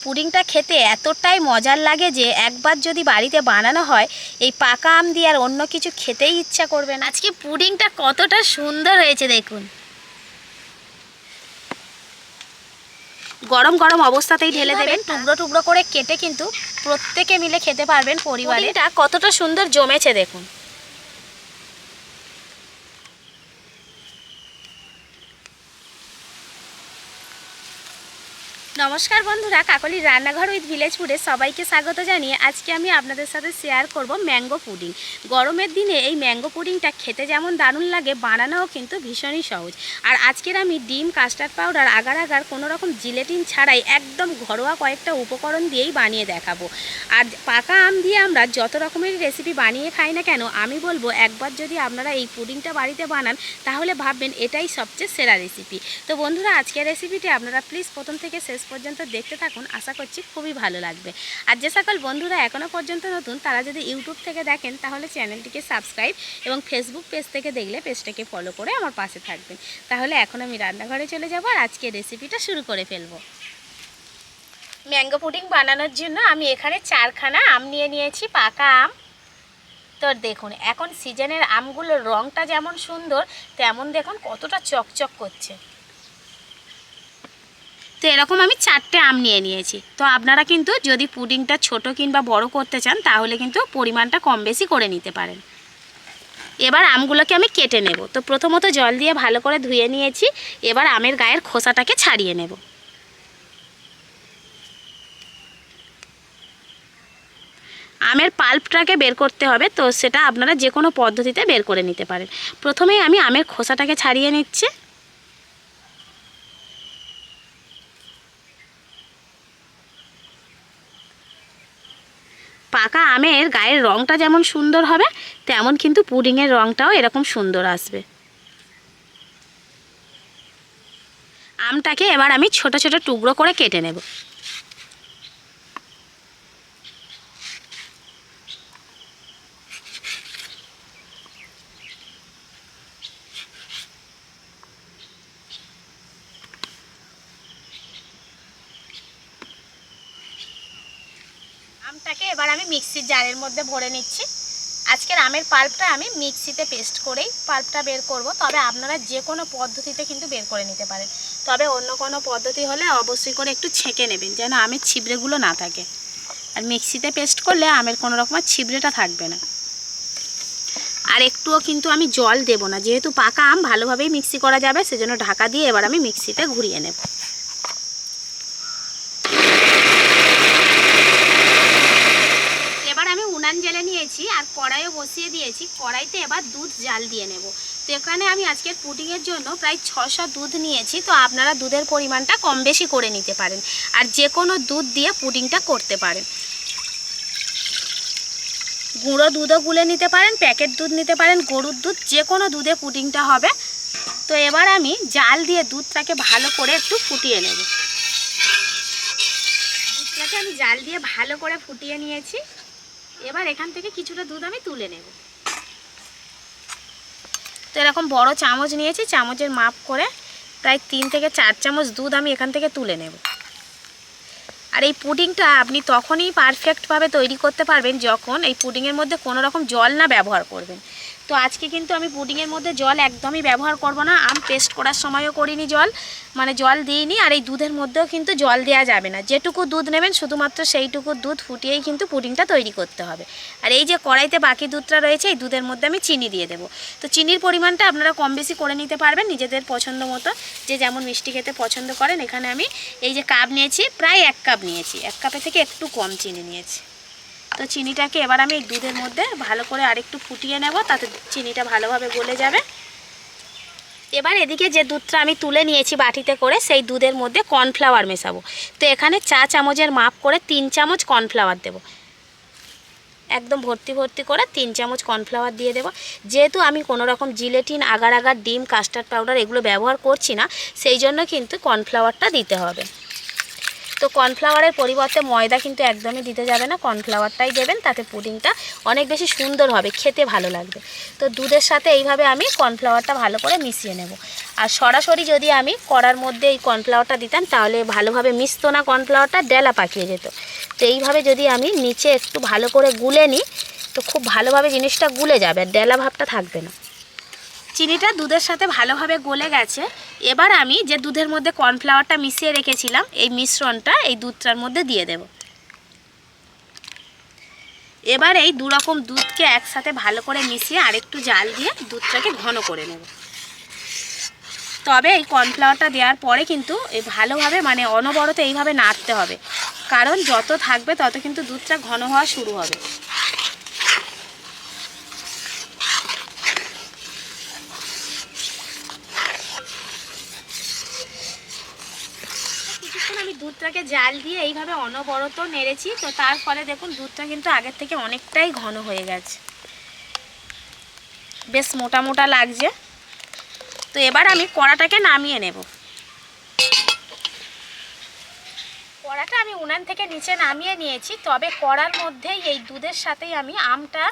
পুডিংটা খেতে এতটাই মজার লাগে যে একবার যদি বাড়িতে বানানো হয় এই পাকা আম দিয়ে আর অন্য কিছু খেতেই ইচ্ছা করবে না। আজকে পুডিংটা কতটা সুন্দর হয়েছে দেখুন। গরম গরম অবস্থাতেই ঢেলে দেবেন। টুকরো টুকরো করে কেটে কিন্তু প্রত্যেকে মিলে খেতে পারবেন পরিবারে। এটা কতটা সুন্দর জমেছে দেখুন। নমস্কার বন্ধুরা কাকলির রান্নাঘর উইথ ভিলেজ ফুডে সবাইকে স্বাগত জানিয়ে আজকে আমি আপনাদের সাথে শেয়ার করব ম্যাঙ্গো পুডিং। গরমের দিনে এই ম্যাঙ্গো পুডিংটা খেতে যেমন দারুণ লাগে, বানানোও কিন্তু ভীষণই সহজ। আর আজকের আমি ডিম, কাস্টার্ড পাউডার, আগার আগার কোনো রকম জিলেটিন ছাড়াই একদম ঘরোয়া কয়েকটা উপকরণ দিয়েই বানিয়ে দেখাবো। আর পাকা আম দিয়ে আমরা যত রকমের রেসিপি বানিয়ে খাই না কেন, আমি বলব একবার যদি আপনারা এই পুডিংটা বাড়িতে বানান, তাহলে ভাববেন এটাই সবচেয়ে সেরা রেসিপি তো বন্ধুরা, আজকের রেসিপিটি আপনারা প্লিজ প্রথম থেকে শেষ পর্যন্ত দেখতে থাকুন। আশা করছি খুবই ভালো লাগবে। আর যে সকল বন্ধুরা এখনও পর্যন্ত নতুন, তারা যদি ইউটিউব থেকে দেখেন, তাহলে চ্যানেলটিকে সাবস্ক্রাইব এবং ফেসবুক পেজ থেকে দেখলে পেজটাকে ফলো করে আমার পাশে থাকবেন। তাহলে এখন আমি রান্নাঘরে চলে যাব আর আজকে রেসিপিটা শুরু করে ফেলব। ম্যাঙ্গো পুডিং বানানোর জন্য আমি এখানে চারখানা আম নিয়ে নিয়েছি, পাকা আম। তো দেখুন, এখন সিজনের আমগুলোর রঙটা যেমন সুন্দর, তেমন দেখুন কতটা চকচক করছে। তো এরকম আমি চারটে আম নিয়ে নিয়েছি। তো আপনারা কিন্তু যদি পুডিংটা ছোট কিংবা বড় করতে চান, তাহলে কিন্তু পরিমাণটা কম বেশি করে নিতে পারেন। এবার আমগুলোকে আমি কেটে নেব। তো প্রথমত জল দিয়ে ভালো করে ধুয়ে নিয়েছি। এবার আমের গায়ের খোসাটাকে ছাড়িয়ে নেব। আমের পাল্পটাকে বের করতে হবে। তো সেটা আপনারা যে কোনো পদ্ধতিতে বের করে নিতে পারেন। প্রথমেই আমি আমের খোসাটাকে ছাড়িয়ে নিচ্ছি পাকা আমের গায়ের রঙটা যেমন সুন্দর হবে, তেমন কিন্তু পুডিংয়ের রঙটাও এরকম সুন্দর আসবে। আমটাকে এবার আমি ছোট ছোট টুকরো করে কেটে নেব। আমটাকে এবার আমি মিক্সির জারের মধ্যে ভরে নিচ্ছি। আজকের আমের পাল্পটা আমি মিক্সিতে পেস্ট করেই পাল্পটা বের করব। তবে আপনারা যে কোনো পদ্ধতিতে কিন্তু বের করে নিতে পারেন। তবে অন্য কোনো পদ্ধতি হলে অবশ্যই করে একটু ছেঁকে নেবেন, যেন আমের ছিবড়েগুলো না থাকে। আর মিক্সিতে পেস্ট করলে আমের কোনো রকমের ছিবড়েটা থাকবে না। আর একটুও কিন্তু আমি জল দেব না। যেহেতু পাকা আম, ভালোভাবেই মিক্সি করা যাবে, সেজন্য ঢাকা দিয়ে এবার আমি মিক্সিতে ঘুরিয়ে নেব এবার আমি উনান জেলে নিয়েছি আর কড়াইও বসিয়ে দিয়েছি। কড়াইতে এবার দুধ জাল দিয়ে নেব। তো এখানে আমি আজকের পুডিংয়ের জন্য প্রায় ছশো দুধ নিয়েছি। তো আপনারা দুধের পরিমাণটা কম বেশি করে নিতে পারেন। আর যে কোনো দুধ দিয়ে পুডিংটা করতে পারেন। গুঁড়ো দুধও গুলে নিতে পারেন, প্যাকেট দুধ নিতে পারেন, গরুর দুধ যে কোনো দুধে পুডিংটা হবে। তো এবার আমি জাল দিয়ে দুধটাকে ভালো করে একটু ফুটিয়ে নেব। দুধটাকে আমি জাল দিয়ে ভালো করে ফুটিয়ে নিয়েছি। এবার এখান থেকে কিছুটা দুধ আমি তুলে নেব। তো এরকম বড় চামচ নিয়েছি, চামচের মাপ করে প্রায় তিন থেকে চার চামচ দুধ আমি এখান থেকে তুলে নেব। আর এই পুডিংটা আপনি তখনই পারফেক্টভাবে তৈরি করতে পারবেন যখন এই পুডিংয়ের মধ্যে কোনো রকম জল না ব্যবহার করবেন। তো আজকে কিন্তু আমি পুডিংয়ের মধ্যে জল একদমই ব্যবহার করব না। আম পেস্ট করার সময়ও করিনি জল মানে জল দিইনি, আর এই দুধের মধ্যেও কিন্তু জল দেওয়া যাবে না। যেটুকু দুধ নেবেন, শুধুমাত্র সেইটুকু দুধ ফুটিয়েই কিন্তু পুডিংটা তৈরি করতে হবে। আর এই যে কড়াইতে বাকি দুধটা রয়েছে, এই দুধের মধ্যে আমি চিনি দিয়ে দেবো। তো চিনির পরিমাণটা আপনারা কম বেশি করে নিতে পারবেন নিজেদের পছন্দ মতো। যে যেমন মিষ্টি খেতে পছন্দ করেন, এখানে আমি এই যে কাপ নিয়েছি, প্রায় এক কাপ নিয়েছি। এক কাপের থেকে একটু কম চিনি নিয়েছি। তো চিনিটাকে এবার আমি দুধের মধ্যে ভালো করে আরেকটু ফুটিয়ে নেব, তাতে চিনিটা ভালোভাবে গলে যাবে। এবার এদিকে যে দুধটা আমি তুলে নিয়েছি বাটিতে করে, সেই দুধের মধ্যে কর্নফ্লাওয়ার মেশাবো। তো এখানে চা চামচের মাপ করে তিন চামচ কর্নফ্লাওয়ার দেব। একদম ভর্তি ভর্তি করে তিন চামচ কর্নফ্লাওয়ার দিয়ে দেবো। যেহেতু আমি কোনো রকম জিলেটিন, আগার আগার, ডিম, কাস্টার্ড পাউডার এগুলো ব্যবহার করছি না, সেই জন্য কিন্তু কর্নফ্লাওয়ারটা দিতে হবে। তো কর্নফ্লাওয়ারের পরিবর্তে ময়দা কিন্তু একদমই দিতে যাবে না, কর্নফ্লাওয়ারটাই দেবেন, তাতে পুডিংটা অনেক বেশি সুন্দর হবে, খেতে ভালো লাগবে। তো দুধের সাথে এইভাবে আমি কর্নফ্লাওয়ারটা ভালো করে মিশিয়ে নেব। আর সরাসরি যদি আমি কড়ার মধ্যে এই কর্নফ্লাওয়ারটা দিতাম, তাহলে ভালোভাবে মিশতো না কর্নফ্লাওয়ারটা, ডেলা পাকিয়ে যেত। তো এইভাবে যদি আমি নিচে একটু ভালো করে গুলে নিই, তো খুব ভালোভাবে জিনিসটা গুলে যাবে, আর ডেলা ভাবটা থাকবে না। চিনিটা দুধের সাথে ভালোভাবে গলে গেছে। এবার আমি যে দুধের মধ্যে কর্নফ্লাওয়ারটা মিশিয়ে রেখেছিলাম, এই মিশ্রণটা এই দুধটার মধ্যে দিয়ে দেব। এবার এই দু রকম দুধকে একসাথে ভালো করে মিশিয়ে আরেকটু জাল দিয়ে দুধটাকে ঘন করে নেব। তবে এই কর্নফ্লাওয়ারটা দেওয়ার পরে কিন্তু এই ভালোভাবে মানে অনবরত এইভাবে নাড়তে হবে। কারণ যত থাকবে তত কিন্তু দুধটা ঘন হওয়া শুরু হবে কিছুক্ষণ আমি দুধটাকে জাল দিয়ে এইভাবে অনবরত নেড়েছি। তো তার ফলে দেখুন, দুধটা কিন্তু আগের থেকে অনেকটাই ঘন হয়ে গেছে। বেশ মোটা মোটা লাগছে। তো এবার আমি কড়াটাকে নামিয়ে নেব। কড়াটা আমি উনান থেকে নিচে নামিয়ে নিয়েছি। তবে কড়ার মধ্যেই এই দুধের সাথেই আমি আমটা,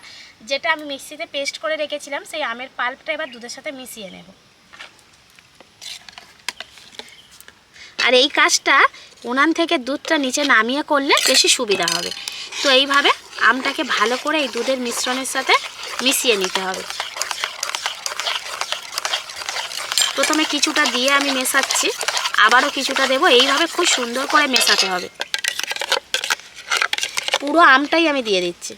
যেটা আমি মিক্সিতে পেস্ট করে রেখেছিলাম, সেই আমের পাল্পটা এবার দুধের সাথে মিশিয়ে নেব। আর এই কাজটা উনান থেকে দুধটা নিচে নামিয়ে করলে বেশি সুবিধা হবে। তো এইভাবে আমটাকে ভালো করে এই দুধের মিশ্রণের সাথে মিশিয়ে নিতে হবে। প্রথমে কিছুটা দিয়ে আমি মেশাচ্ছি। আবারও কিছুটা দেব। এইভাবে খুব সুন্দর করে মেশাতে হবে। পুরো আমটাই আমি দিয়ে দিচ্ছি।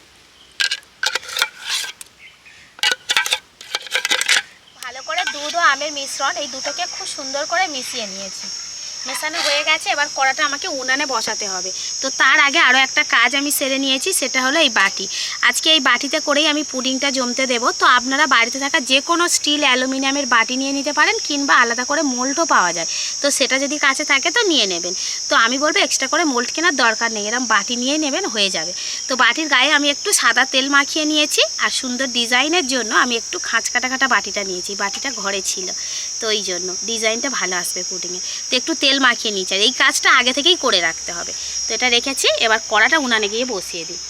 ভালো করে দুধ ও আমের মিশ্রণ এই দুটোকে খুব সুন্দর করে মিশিয়ে নিয়েছি। মেশানো হয়ে গেছে, এবার কড়াটা আমাকে উনানে বসাতে হবে। তো তার আগে আরও একটা কাজ আমি সেরে নিয়েছি, সেটা হলো এই বাটি। আজকে এই বাটিতে করেই আমি পুডিংটা জমতে দেবো। তো আপনারা বাড়িতে থাকা যে কোনো স্টিল অ্যালুমিনিয়ামের বাটি নিয়ে নিতে পারেন, কিংবা আলাদা করে মোল্ডও পাওয়া যায়। তো সেটা যদি কাছে থাকে তো নিয়ে নেবেন। তো আমি বলব এক্সট্রা করে মোল্ড কেনার দরকার নেই এরকম বাটি নিয়ে নেবেন, হয়ে যাবে। তো বাটির গায়ে আমি একটু সাদা তেল মাখিয়ে নিয়েছি, আর সুন্দর ডিজাইনের জন্য আমি একটু খাঁচ কাটা কাটা বাটিটা নিয়েছি, বাটিটা ঘরে ছিল। তো এই জন্য ডিজাইনটা ভালো আসবে পুডিংয়ে তো একটু তেল মাখিয়ে নিয়েছি আর এই কাজটা আগে থেকেই করে রাখতে হবে। তো এটা রেখেছি, এবার কড়াটা উনানে গিয়ে বসিয়ে দিই।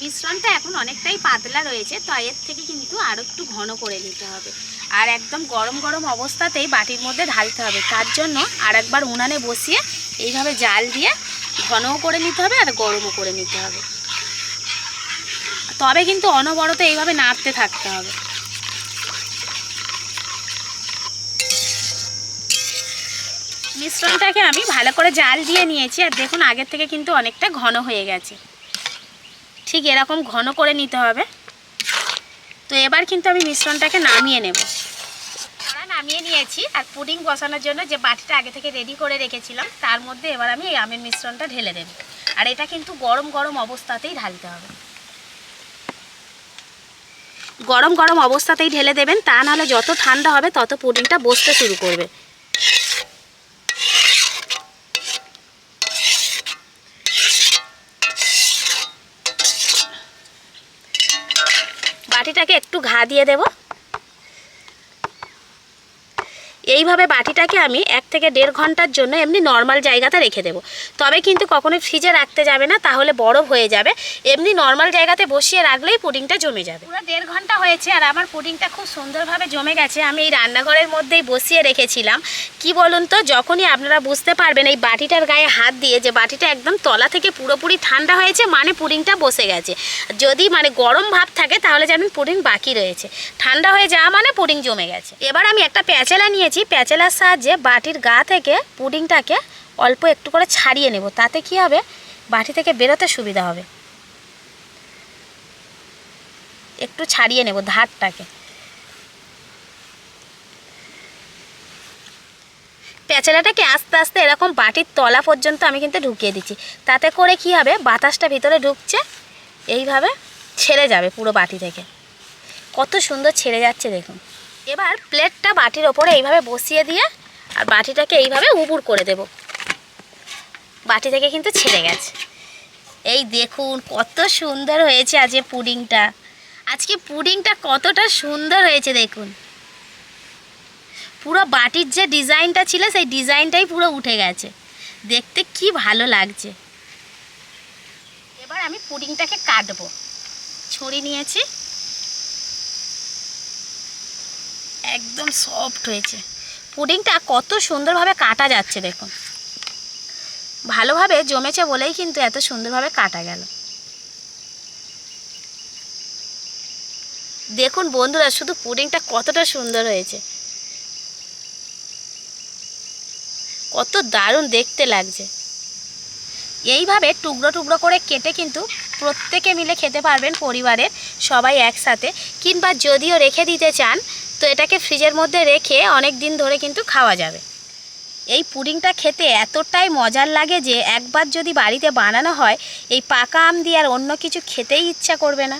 মিশ্রণটা এখন অনেকটাই পাতলা রয়েছে, তো এর থেকে কিন্তু আরও একটু ঘন করে নিতে হবে। আর একদম গরম গরম অবস্থাতেই বাটির মধ্যে ঢালতে হবে। তার জন্য আর একবার উনানে বসিয়ে এইভাবে জাল দিয়ে ঘনও করে নিতে হবে আর গরমও করে নিতে হবে। তবে কিন্তু অনবরত এইভাবে নাড়তে থাকতে হবে। মিশ্রণটাকে আমি ভালো করে জাল দিয়ে নিয়েছি, আর দেখুন আগের থেকে কিন্তু অনেকটা ঘন হয়ে গেছে। ঠিক এরকম ঘন করে নিতে হবে। তো এবার কিন্তু আমি মিশ্রণটাকে নামিয়ে নেব। নামিয়ে নিয়েছি, আর পুডিং বসানোর জন্য যে বাটিটা আগে থেকে রেডি করে রেখেছিলাম, তার মধ্যে এবার আমি এই আমের মিশ্রণটা ঢেলে দেব। আর এটা কিন্তু গরম গরম অবস্থাতেই ঢালতে হবে। গরম গরম অবস্থাতেই ঢেলে দেবেন, তা নাহলে যত ঠান্ডা হবে তত পুডিংটা বসতে শুরু করবে। বাটিটাকে একটু ঘা দিয়ে দেব। এইভাবে বাটিটাকে আমি এক থেকে দেড় ঘণ্টার জন্য এমনি নর্মাল জায়গাতে রেখে দেব। তবে কিন্তু কখনোই ফ্রিজে রাখতে যাবে না, তাহলে বরফ হয়ে যাবে। এমনি নর্মাল জায়গাতে বসিয়ে রাখলেই পুডিংটা জমে যাবে। পুরো দেড় ঘণ্টা হয়েছে আর আমার পুডিংটা খুব সুন্দরভাবে জমে গেছে। আমি এই রান্নাঘরের মধ্যেই বসিয়ে রেখেছিলাম। কি বলুন তো, যখনই আপনারা বুঝতে পারবেন এই বাটিটার গায়ে হাত দিয়ে যে বাটিটা একদম তলা থেকে পুরোপুরি ঠান্ডা হয়েছে মানে পুডিংটা বসে গেছে। যদি মানে গরম ভাব থাকে, তাহলে জানেন পুডিং বাকি রয়েছে। ঠান্ডা হয়ে যাওয়া মানে পুডিং জমে গেছে। এবার আমি একটা প্যাচেলা নিয়েছি প্যাচেলার সাহায্যে বাটির গা থেকে পুডিংটাকে অল্প একটু করে ছাড়িয়ে নেব। তাতে কি হবে? বাটি থেকে বেরোতে সুবিধা হবে। একটু ছাড়িয়ে নেব ধারটাকে। প্যাচেলাটাকে আস্তে আস্তে এরকম বাটির তলা পর্যন্ত আমি কিন্তু ঢুকিয়ে দিচ্ছি। তাতে করে কি হবে? বাতাসটা ভিতরে ঢুকছে, এইভাবে ছেড়ে যাবে পুরো বাটি থেকে। কত সুন্দর ছেড়ে যাচ্ছে দেখুন। এবার প্লেটটা বাটির ওপরে এইভাবে বসিয়ে দিয়ে আর বাটিটাকে এইভাবে উবুর করে দেব। বাটি থেকে কিন্তু ছেড়ে গেছে। এই দেখুন কত সুন্দর হয়েছে আজকে পুডিংটা। আজকে পুডিংটা কতটা সুন্দর হয়েছে দেখুন। পুরো বাটির যে ডিজাইনটা ছিল সেই ডিজাইনটাই পুরো উঠে গেছে। দেখতে কি ভালো লাগছে। এবার আমি পুডিংটাকে কাটবো। ছুরি নিয়েছি। একদম সফট হয়েছে। পুডিংটা কত সুন্দরভাবে কাটা যাচ্ছে দেখুন। ভালোভাবে জমেছে বলেই কিন্তু এত সুন্দরভাবে কাটা গেল। দেখুন বন্ধুরা, শুধু পুডিংটা কতটা সুন্দর হয়েছে। কত দারুণ দেখতে লাগছে। এইভাবে টুকরো টুকরো করে কেটে কিন্তু প্রত্যেকে মিলে খেতে পারবেন পরিবারের সবাই একসাথে, কিংবা যদিও রেখে দিতে চান তো এটাকে ফ্রিজের মধ্যে রেখে অনেক দিন ধরে কিন্তু খাওয়া যাবে। এই পুডিংটা খেতে এতটাই মজার লাগে যে একবার যদি বাড়িতে বানানো হয়, এই পাকা আম দিয়ে আর অন্য কিছু খেতেই ইচ্ছা করবে না।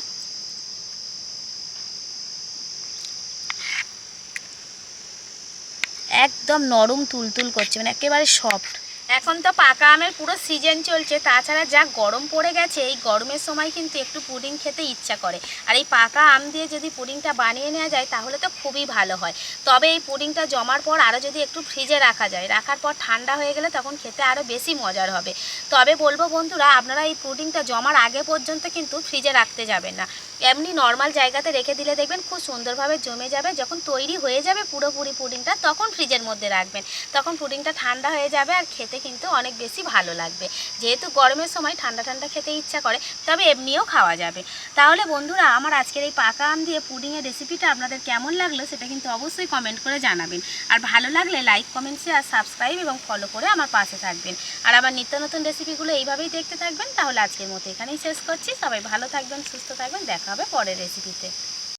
একদম নরম তুলতুল করছে মানে একেবারে সফট এখন তো পাকা আমের পুরো সিজন চলছে, তাছাড়া যা গরম পড়ে গেছে, এই গরমের সময় কিন্তু একটু পুডিং খেতে ইচ্ছা করে। আর এই পাকা আম দিয়ে যদি পুডিংটা বানিয়ে নেওয়া যায়, তাহলে তো খুবই ভালো হয়। তবে এই পুডিংটা জমার পর আরও যদি একটু ফ্রিজে রাখা যায়, রাখার পর ঠান্ডা হয়ে গেলে তখন খেতে আরও বেশি মজার হবে। তবে বলব বন্ধুরা, আপনারা এই পুডিংটা জমার আগে পর্যন্ত কিন্তু ফ্রিজে রাখতে যাবেন না। এমনি নর্মাল জায়গাতে রেখে দিলে দেখবেন খুব সুন্দরভাবে জমে যাবে, যখন তৈরি হয়ে যাবে পুরোপুরি পুডিংটা, তখন ফ্রিজের মধ্যে রাখবেন। তখন পুডিংটা ঠান্ডা হয়ে যাবে আর খেতে কিন্তু অনেক বেশি ভালো লাগবে। যেহেতু গরমের সময় ঠান্ডা ঠান্ডা খেতে ইচ্ছা করে, তবে এমনিও খাওয়া যাবে। তাহলে বন্ধুরা, আমার আজকের এই পাকা আম দিয়ে পুডিংয়ের রেসিপিটা আপনাদের কেমন লাগল সেটা কিন্তু অবশ্যই কমেন্ট করে জানাবেন। আর ভালো লাগলে লাইক, কমেন্ট, শেয়ার, সাবস্ক্রাইব এবং ফলো করে আমার পাশে থাকবেন। আর আমার নিত্য নতুন রেসিপিগুলো এইভাবেই দেখতে থাকবেন। তাহলে আজকের মতো এখানেই শেষ করছি। সবাই ভালো থাকবেন, সুস্থ থাকবেন। দেখা হবে পরের রেসিপিতে।